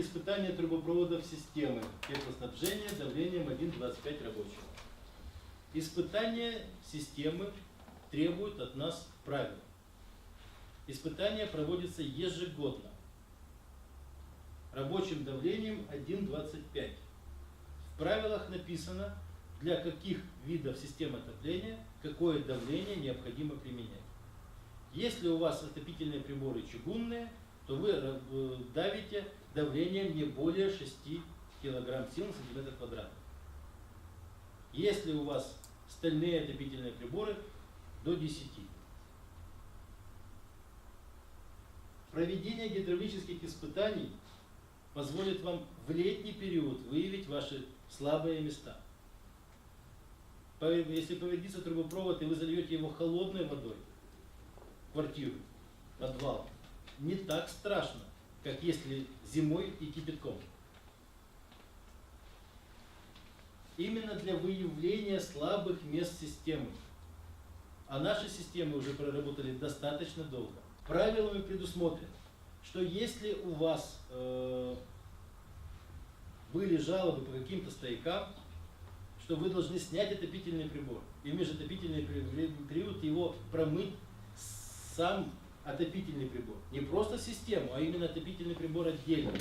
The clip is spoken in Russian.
испытания трубопроводов системы теплоснабжения давлением 1,25 рабочего. Испытания системы требуют от нас правил. Испытания проводятся ежегодно. Рабочим давлением 1,25. В правилах написано, для каких видов систем отопления какое давление необходимо применять. Если у вас отопительные приборы чугунные, то вы э, давите давлением не более 6 кг сил на сантиметр квадратный. Если у вас стальные отопительные приборы, до 10. Проведение гидравлических испытаний позволит вам в летний период выявить ваши слабые места. Если повредится трубопровод и вы зальете его холодной водой, квартиру, подвал, не так страшно, как если зимой и кипятком. Именно для выявления слабых мест системы. А наши системы уже проработали достаточно долго. Правилами предусмотрено, что если у вас э, были жалобы по каким-то стоякам, что вы должны снять отопительный прибор и в межотопительный пери- период его промыть сам отопительный прибор. Не просто систему, а именно отопительный прибор отдельно.